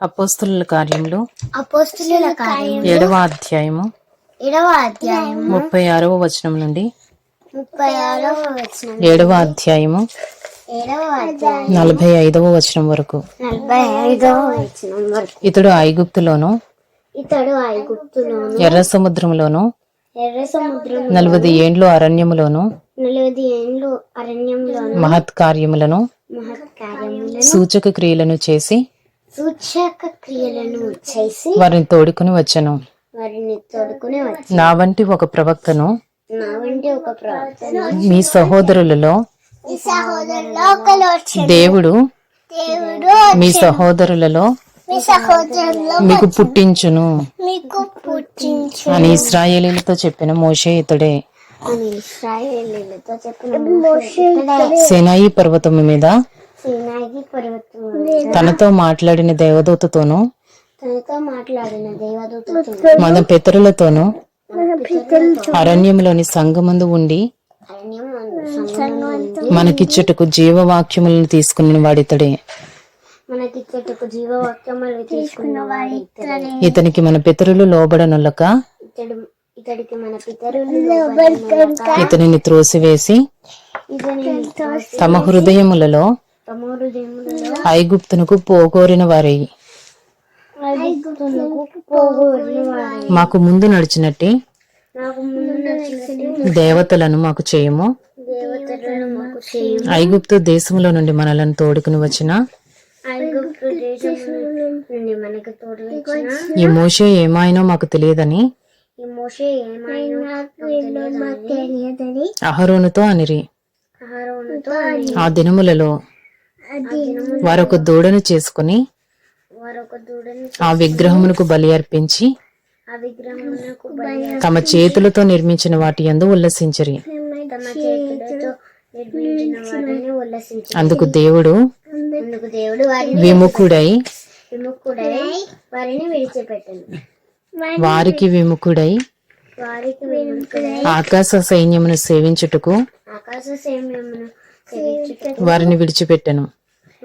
అపోస్తుల కార్యములు అపోస్తుల కార్యం ఏడవ అధ్యాయము ఏడవ అధ్యాయం ముప్పై ఆరవ వచనం నుండి ముప్పై ఆరవ వచనం ఏడవ అధ్యాయము నలభై ఐదవ వచనం వరకు. ఇతడు ఐగుప్తులోను ఇతడు ఐగుప్తులోను ఎర్ర సముద్రములోను ఎర్ర సముద్రం నలభై ఏండ్లు అరణ్యములోను నలభై ఏండ్లు కార్యములను మహత్ కార్యములను సూచక క్రియలను చేసి సూచక క్రియలను చేసి వారిని తోడుకుని వచ్చెను. వారిని తోడుకుని వచ్చి నా వంటి ఒక ప్రవక్తను నా వంటి ఒక ప్రవర్తన మీ సహోదరులలో ఈ సహోదరులో ఒకరు దేవుడు దేవుడు మీ సహోదరులలో మీ సహోదరులో మీకు పుట్టించును. మీకు పుట్టించు అని ఇస్రాయేలీలతో చెప్పిన మోషే ఇతడే. అని ఇస్రాయేలీలతో చెప్పిన మోషే సెనాయి పర్వతము మీద పర్వతం తనతో మాట్లాడిన దేవదూతతోనూ తనతో మాట్లాడిన దేవదూతతో మన పితరులతోనూ అరణ్యంలోని సంగమందు ఉండి మనకిచ్చుటకు జీవవాక్యములను తీసుకుని వాడితడే. ఇతనికి మన పితరులు లోబడనులక ఇతడు ఇతడికి మన పితరులు లోబడినగాక ఇతనిని త్రోసివేసి తమ హృదయములలో ఐగుప్తునకు పోగోరిన వారై. మాకు ముందు నడిచినట్టి దేవతలను మాకు చేయము. ఐగుప్తు దేశములో నుండి మనలను తోడుకుని వచ్చిన. ఈ మోషే ఏమాయినో మాకు తెలియదని. అహరోనుతో అనిరి. ఆ దినములలో వారొక దూడను చేసుకుని ఆ విగ్రహమునకు బలి అర్పించి తమ చేతులతో నిర్మించిన వాటి యందు ఉల్లసించరి. అందుకు దేవుడు విముఖుడై వారికి విముఖుడై ఆకాశ సైన్యమును సేవించుటకు వారిని విడిచిపెట్టెను.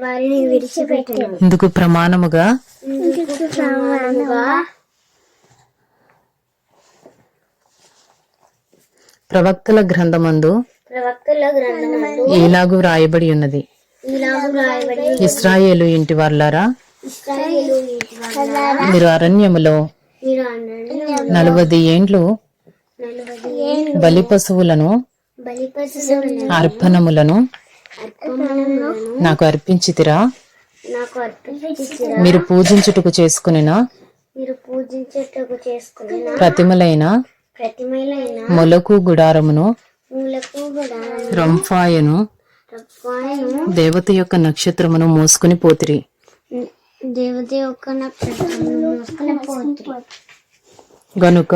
వారిని విడిచిపెట్టను. ఇందుకు ప్రమాణముగా? ఇందుకు ప్రమాణముగా? ప్రవక్తల గ్రంథమందు ప్రవక్తల గ్రంథమందు ఉన్నది. ఇలాగు రాయబడి ఇస్రాయేలు ఇంటి వార్లారా ఇస్రాయేలు ఇంటి వల్ల మీరు అరణ్యములో నలభై ఏండ్లు బలి పశువులను బలిపశువులను అర్పణములను నాకు అర్పించితిరా. మీరు పూజించుటకు చేసుకునిన. మీరు పూజించేటకు చేసుకున్న. ప్రతిమలైన. ప్రతిమైలైన. మొలకు గుడారమును. మూలకు రంఫాయను దేవత యొక్క నక్షత్రమును మోసుకుని పోతిరి. దేవత యొక్క నక్షత్రమును మోసుకుని పోతురు. గనుక.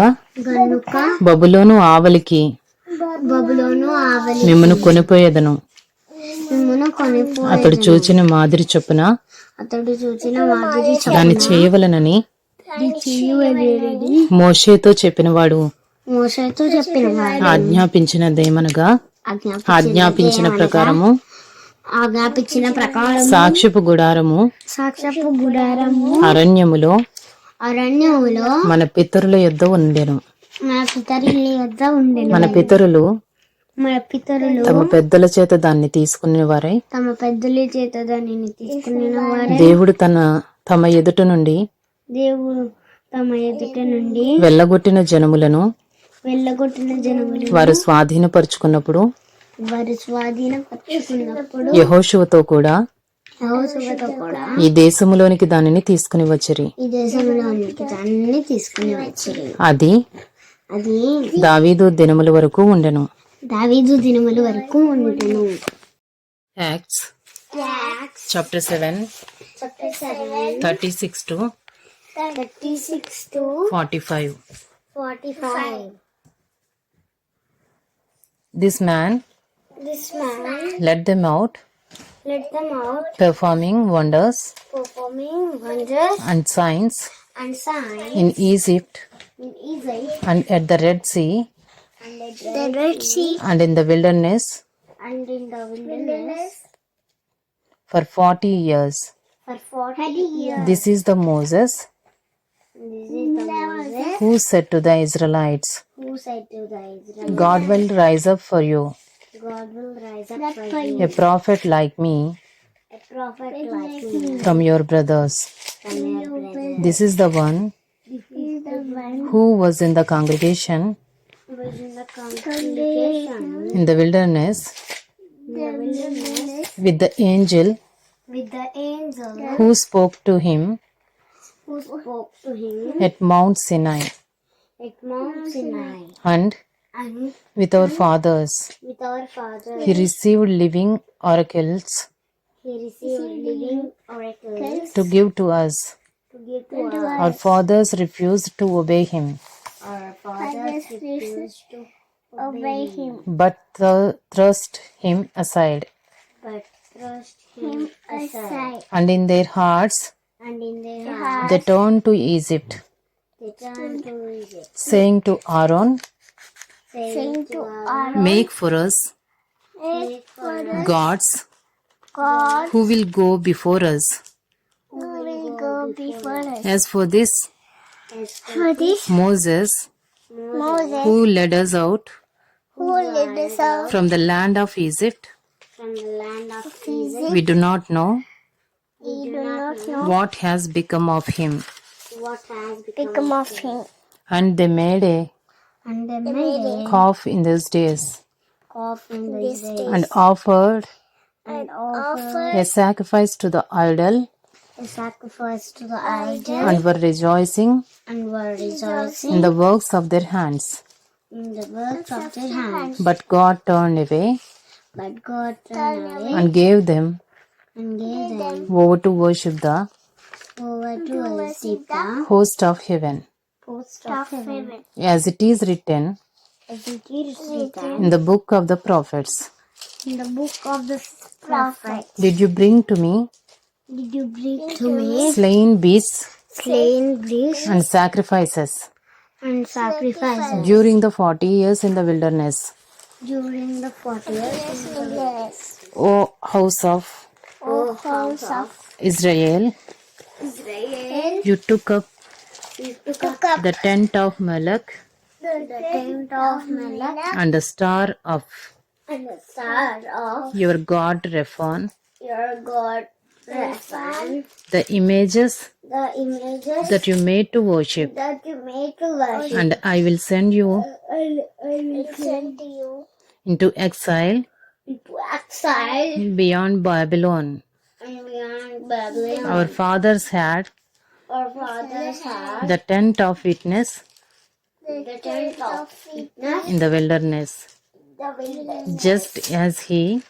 గనుక. బబులోను ఆవలికి. బబులోను ఆవలి మిమ్మను కొనిపోయేదను. అతడు చూచిన మాదిరి చొప్పున అతడు చూచిన మాదిరి దాన్ని చేయవలనని మోషేతో చెప్పినవాడు మోసతో చెప్పిన వాడు ఆజ్ఞాపించినదేమనగా ఆజ్ఞాప ఆజ్ఞాపించిన ప్రకారము ఆజ్ఞాపించిన ప్రకారం సాక్ష్యపు గుడారము సాక్షపు గుడారము అరణ్యములో అరణ్యములో మన పితరుల యొద్ద ఉండెను. మన పితరుల వద్ద ఉండెను. మన పితరులు మన పితరులు తమ పెద్దల చేత దాన్ని తీసుకునే వారై తమ పెద్దల చేత దానిని తీసుకుని వారే దేవుడు తన తమ ఎదుట నుండి దేవుడు తమ ఎదుట నుండి వెళ్ళగొట్టిన జనములను వెళ్ళగొట్టిన జనములు వారు స్వాధీనపరుచుకున్నప్పుడు వారి స్వాధీనపరుచుకున్నప్పుడు యహోశువతో కూడా యెహోషువతో కూడా ఈ దేశములోనికి దానిని తీసుకుని వచ్చిరి. ఈ దేశంలోనికి దాన్ని తీసుకుని వచ్చారు. అది అది దావీదు దినముల వరకు ఉండెను. దావీదు దినముల వరకు ఉండెను Acts chapter seven thirty six to thirty six to forty five forty five this man this man let them out let them out performing wonders performing wonders and signs and signs in Egypt in Egypt and at the Red Sea and at the Red Sea. And in the wilderness? And in the wilderness. For 40 years. for 40 years. This is the Moses. This is the Moses. Who said to the Israelites, who said to the Israelites, God will rise up for you, God will rise up for you, a prophet like me. A prophet like me from your brothers. from your brothers. This is the one This is the one who was in the congregation. who was in the congregation in the wilderness. In the wilderness with the angel. With the angel. Who spoke to him? Who spoke to him? At Mount Sinai. At Mount Sinai. and And with our fathers. with our father, He received living oracles. He received living oracles. To give to us. to give to us. Our fathers refused to obey him, Our fathers refused to obey him, but th- thrust him aside. but thrust him aside. And in their hearts And in their hearts, they turned to Egypt, they turned to Egypt, saying to Aaron, saying to Aaron, Make for us Make for us gods God who will go before us. who will go before us. As for this As Moses, Moses, who led us out who led us out from the land of Egypt, from the land of Egypt, we do not know we do not know what has become of him. what has become of him. And they made a And they made a calf in those days. Calf in these days. And offered and offered a sacrifice to the idol a sacrifice to the idol and were rejoicing and were rejoicing in the works of their hands. in the works of their hands. But God turned away But God turned away and gave them and gave them over to worship the over to worship the host of heaven. host of heaven. As it is written As it is written in the book of the prophets. in the book of the prophet. Did you bring to me Did you bring to me slain beasts. Slain beasts. And sacrifices. And sacrifices. During the forty years in the wilderness, during the forty years in the wilderness? O house of O house of Israel? Israel, You took up you took up the tent of Malach the tent of Malach and the star of and the star of your god Rephan, your God Raphan, the images the images that you made to worship, that you made to worship. and I will send you I will send you into exile into exile beyond Babylon. and beyond Babylon. Our fathers had Our fathers had the tent of witness the tent of witness, in the wilderness, the wilderness, just as he just as he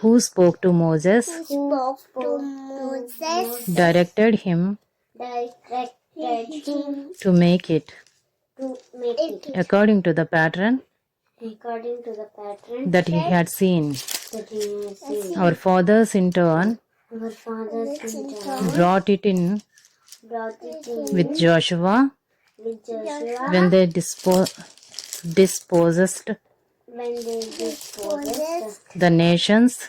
who spoke to Moses? spoke to Moses, directed him directed him to make it. to make it. According to the pattern according to the pattern that he had seen. that he has seen. Our fathers in turn Our fathers in turn brought it in brought it in with Joshua with Joshua when they dispo- dispossessed when dispossessed the nations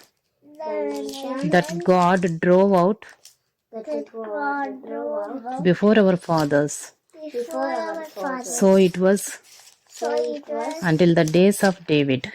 that God drove out before our fathers. So it was until the days of David.